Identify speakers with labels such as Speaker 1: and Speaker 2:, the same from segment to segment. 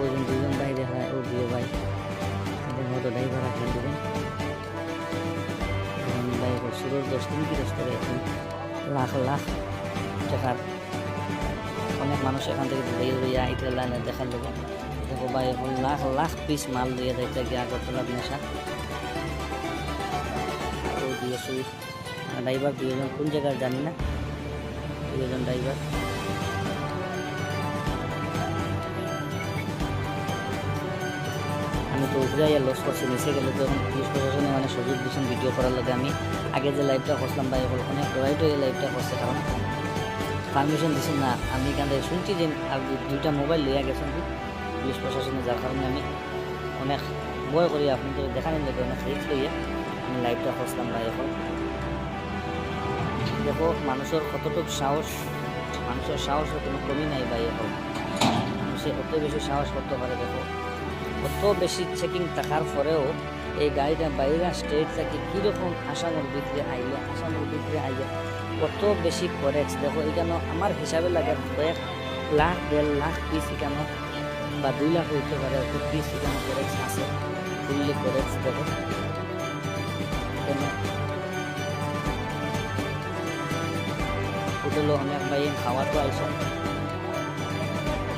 Speaker 1: ওইজন দুজন বাইরে ও দুই ভাই তাদের হয়তো ড্রাইভার রাখেন দেবেন। এখন সুরজ দশ দিন বিরজ করে এখন। লাখ লাখ টাকার অনেক মানুষ এখান থেকে দূরে দূরে আইতে লাইনে দেখার লোক। দেখো ভাই এখন লাখ লাখ পিস মাল দিয়ে যাইতে গিয়ে আগরতলার নেশা? ও দিয়ে শুই। ড্রাইভার দুজন কোন জায়গায় জানি না। দুজন ড্রাইভার। আমি তো আইয়া লস করছি নিচে গেলে তো এখন পুলিশ প্রশাসনে মানে সুযোগ দিচ্ছেন ভিডিও করার লাগে আমি আগে যে লাইভটা করছিলাম ভাই এখন অনেক রাইট এই লাইভটা করছে, কারণ পারমিশন দিচ্ছেন না। আমি থেকে শুনছি যে দুইটা মোবাইল লইয়া গেছেন পুলিশ প্রশাসনে যার কারণে আমি অনেক ভয় করি। আপনি তো দেখানোর লাগে অনেক রিস্ক লইয়া আমি লাইভটা করছিলাম ভাই এখন। দেখো, মানুষের কতটুকু সাহস, মানুষের সাহসের কোনো কমি নাই বা এখন। মানুষে অত বেশি সাহস করতে পারে, দেখো। কত বেশি চেকিং থাকার পরেও এই গাড়িটা বাইরা স্টেট থেকে কীরকম আসামের ভিতরে আইয়া আসামের ভিতরে আইয়া কত বেশি করেক্স দেখো এখানে আমার হিসাবে লাগে কয়েক লাখ, দেড় লাখ পিস এখানে বা দুই লাখ হইতে পারে, অত পিস এখানে করেক্স আছে? ফুললি করেক্স দেখো। হোটেলও অনেক ভাই, খাওয়া তো আইসা।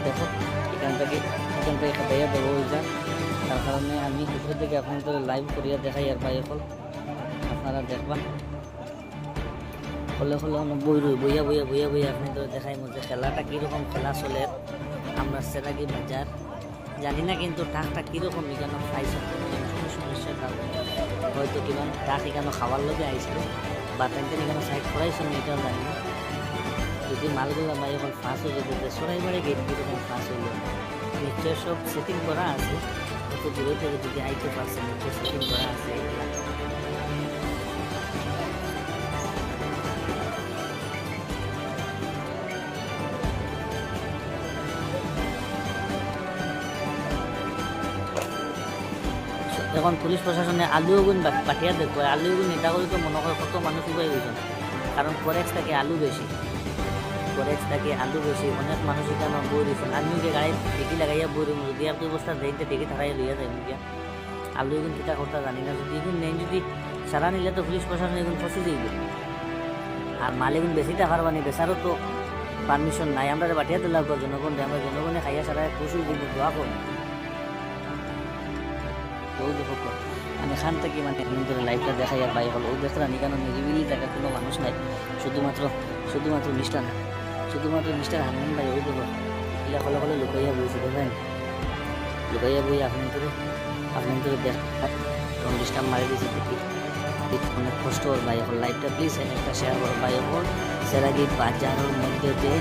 Speaker 1: দেখো। এখান থেকে এখান থেকে খাইয়া দেবো ওই যা তার কারণে আমি উপরে থেকে আপনাদের লাইভ করিয়া দেখাই আর ভাই এখন। আপনারা দেখবা হলে হলে অন্য বই রই, বইয়া বইয়া বইয়া বইয়া আপনাদের দেখাই মধ্যে খেলাটা কীরকম খেলা চলে, আমরা সেরাগি বাজার? জানি না কিন্তু টাকটা কীরকম এখানে খাইছে সমস্যা কারণে। হয়তো কিমান টাক এখানে খাওয়ার লোকে আইছিল বা তেমন এখানে সাইড করাইছিল এটাও জানি না। যদি মালগুলো ভাই এখন ফাঁস হয়ে যেতে সরাইবারে গেট কীরকম ফাঁস হইল, নিশ্চয় সব সেটিং করা আছে। কত দূরে থেকে যদি আইতে পারছে, নিশ্চয় সেটিং করা আছে। এখন পুলিশ প্রশাসনে আলু গুণ পাঠিয়ে দেখব আলু নেতা করে তো মনে করে কত মানুষ উপায় হয়েছেন কারণ ফরেক্স থাকে আলু বেশি। ফরেক্স থাকে, আলু বেশি অনেক মানুষ এখানে বই দিয়েছেন আমি যে গাড়ি ঢেকি লাগাইয়া বই দিম, যদি আপনি অবস্থা দেখতে ঢেকি থাকাই লইয়া যায় মুখিয়া আলু এগুন কিতা করতে জানি না, যদি এগুন নেই, যদি সারা নিলে তো পুলিশ প্রশাসন এগুন ফসি যাইব আর মাল এগুন বেশি টাকার বানি বেচারও তো পারমিশন নাই। আমরা বাটিয়া দিলাম জনগণ আমরা জনগণে খাইয়া সারা খুশি দিব দোয়া ওই আমি এখান থেকে মানে এমন করে লাইভটা দেখাই আর বাই হলো। ওই দেখলাম কেন নিরিবিলি জায়গা কোনো মানুষ নাই। শুধুমাত্র শুধুমাত্র মিস্টার শুধুমাত্র মিস্টার হানমান ভাই ওই দেখো এলা কলে কলে লুকাইয়া বইছে দেখেন লুকাইয়া বই আপনি করে আপনি করে দেখ ডিস্টার্ব মারি দিয়েছে দেখি অনেক কষ্ট ওর ভাই এখন লাইভটা প্লিজ একটা শেয়ার করো ভাই এখন সেরাগি বাজারের মধ্যে যে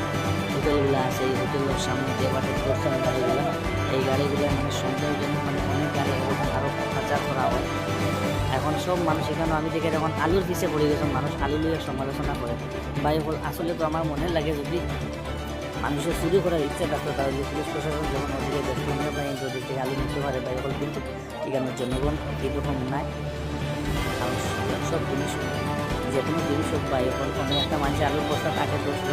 Speaker 1: হোটেলগুলো আছে, এই হোটেলের সামনে যে বাটে দর্শন গাড়িগুলো এই গাড়িগুলো মানে সন্দেহের জন্য মানে অনেক গাড়ি এরকম আরও পাচার করা হয়। এখন সব মানুষ এখানে, আমি দেখে যখন আলুর পিছিয়ে পড়ে গেছে, মানুষ আলু নিয়ে সমালোচনা করে। বা আসলে তো আমার মনে লাগে যদি মানুষের চুরি করার ইচ্ছা থাকতো, তাহলে পুলিশ প্রশাসন যখন ওদিকে মনে পাই যদি আলু নিতে পারে বা এখন কিন্তু এখানে জনগণ এরকম নাই। সব জিনিস যে কোনো জিনিস হোক বা এখন কোনো একটা মানুষের আলুর বস্তা তাকে বসল,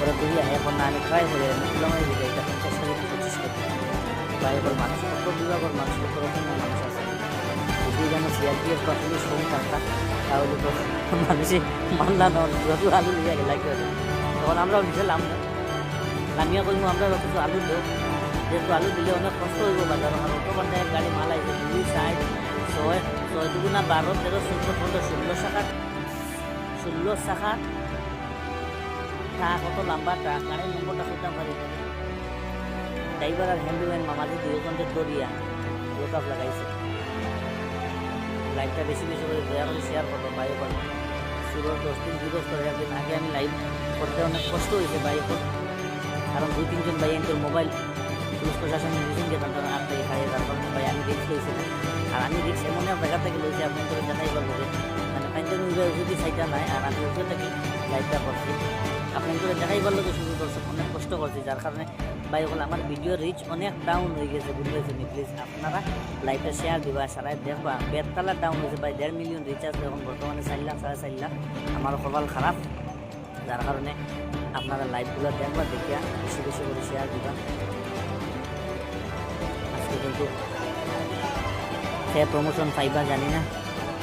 Speaker 1: ওরা দুই এখন না, আমি ট্রাই করে তুলাম দিকে এটা পঞ্চাশ টাকা পঁচিশ এখন মানুষ কত বিভাগের মানুষ কত মানুষ আছে। যদি যেন সিআরপিএফ বা পুলিশ থাকতাম তাহলে তো মানুষে নন যত আলু কি হবে তখন আমরাও নিছিলাম না নামিয়া কইমু, আমরা অথচ আলু দেও যেহেতু আলু দিলে অনেক কষ্ট হইব বাজার। আমার অটো পর্যায়ের গাড়ি মাল আইছে, দুই সাইড ছয় ছয় দুগুণা বারো, তেরো, চোদ্দ, পনেরো, ষোলো শাখা। ষোলো শাখা। ট্রাক অত লম্বা? ট্রাক গাড়ির নম্বরটা খুঁজতাম পারি। ড্রাইভার আর হ্যান্ডম্যান মামাজি দুজনকে দরিয়া লোকাপ লাগাইছে লাইভটা বেশি বেশি করে দয়া করে শেয়ার করব বাইরে করব সুরর দশ দিন বিরোধ করে একদিন আগে আমি লাইভ করতে অনেক কষ্ট হয়েছে বাইরে কর কারণ দুই তিনজন ভাই তোর মোবাইল পুলিশ প্রশাসন নিউজিং যেতাম তখন আর থেকে খাইয়ে তার কারণে ভাই আমি রিক্স লইছি আর আমি রিক্স এমন এক জায়গা থেকে লইছি আপনি করে দেখাই পারব যে মানে উঠে যদি সাইটা নাই আর আমি থাকি লাইভটা করছি আপনি করে দেখাই পারল তো শুরু করছে অনেক কষ্ট করছি যার কারণে ভাই, বলে আমার ভিডিও রিচ অনেক ডাউন হয়ে গেছে, বুঝতেছেন প্লিজ আপনারা লাইভটা শেয়ার দিবা, সারাই দেখবা। বেতলা ডাউন হয়েছে ভাই, দেড় মিলিয়ন রিচার্জ এখন, বর্তমানে চার লাখ, সাড়ে চার লাখ। আমার কপাল খারাপ, যার কারণে আপনারা লাইভগুলো দেখবা দেখিয়া বেশি বেশি করে শেয়ার দিবা। আজকে কিন্তু সে প্রমোশন পাইবা, জানি না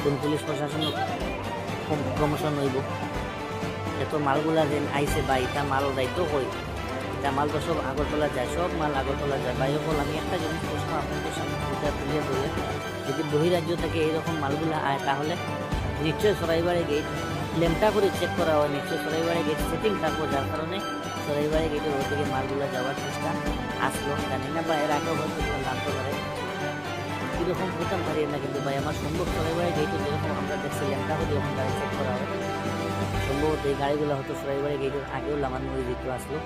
Speaker 1: কোন পুলিশ প্রশাসন প্রমোশন হইব। এত মালগুলা যেন আইছে বা ইটা মাল দায়িত্ব কই? এটা মাল তো সব আগরতলা যায়, সব মাল আগরতলা যায়। বাইরে বল, আমি একটা জিনিস প্রশ্ন আপনাদের সামনে তুলে ধরে। যদি বহিরাজ্য থেকে এইরকম মালগুলা আয়, তাহলে নিশ্চয় সরাইবাড়ি গেট লেমটা করে চেক করা হয়। নিশ্চয় সরাইবাড়ি গেট সেটিং থাকব যার কারণে সরাইবাড়ি গেটের ওর দিকে মালগুলা যাওয়ার চেষ্টা আসলো। জানি না বা এর আগেও হয়তো জানতে পারে। কীরকম হতাম পারি না, কিন্তু ভাই, আমার সম্ভব সরাইবাড়ি গেটে যেরকম আমরা দেখছি লেমটা করে যখন গাড়ি চেক করা হয়। সম্ভবত এই গাড়িগুলো হয়তো সরাইবাড়ি গেটের আগেও লামানো হয়ে যেত আসলো।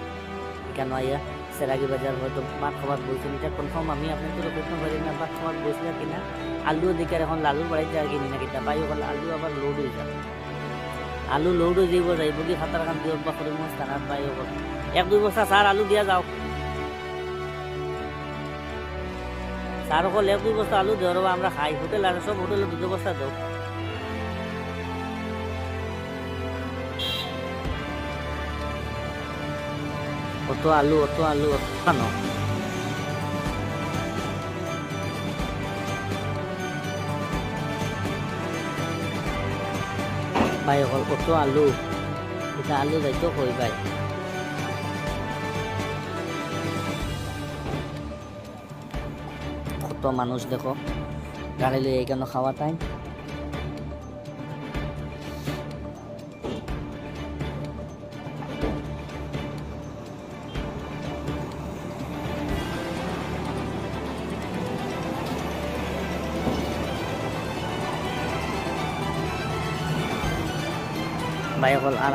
Speaker 1: কেন আইয়া সেরাগি বাজার হয়তো ভাত খাবার বলছেন এটা কনফার্ম আমি আপনাদের করতে পারি না, ভাত খাবার বলছিল কিনা? আলু দিকে এখন লালুর বাড়িতে আর কিনি না কিনা পাই ওখানে আলু আবার লোড হয়ে যাবে। আলু লোড হয়ে যাইব যাইব কি খাতার খান দিও বা করে মাছ টানার পাই ওখান। এক, দুই বস্তা সার, আলু দিয়া যাও। সার অকল এক, দুই বস্তা আলু দেওয়ার আমরা খাই। হোটেল আর সব হোটেলে দুটো বস্তা দেও। অত আলু অত আলু অত কেন ভাই অকল কত আলু এটা আলু যাইতো কই ভাই কত মানুষ দেখো গাড়ি লই এখানে খাওয়া টাইম ভাই অকল আর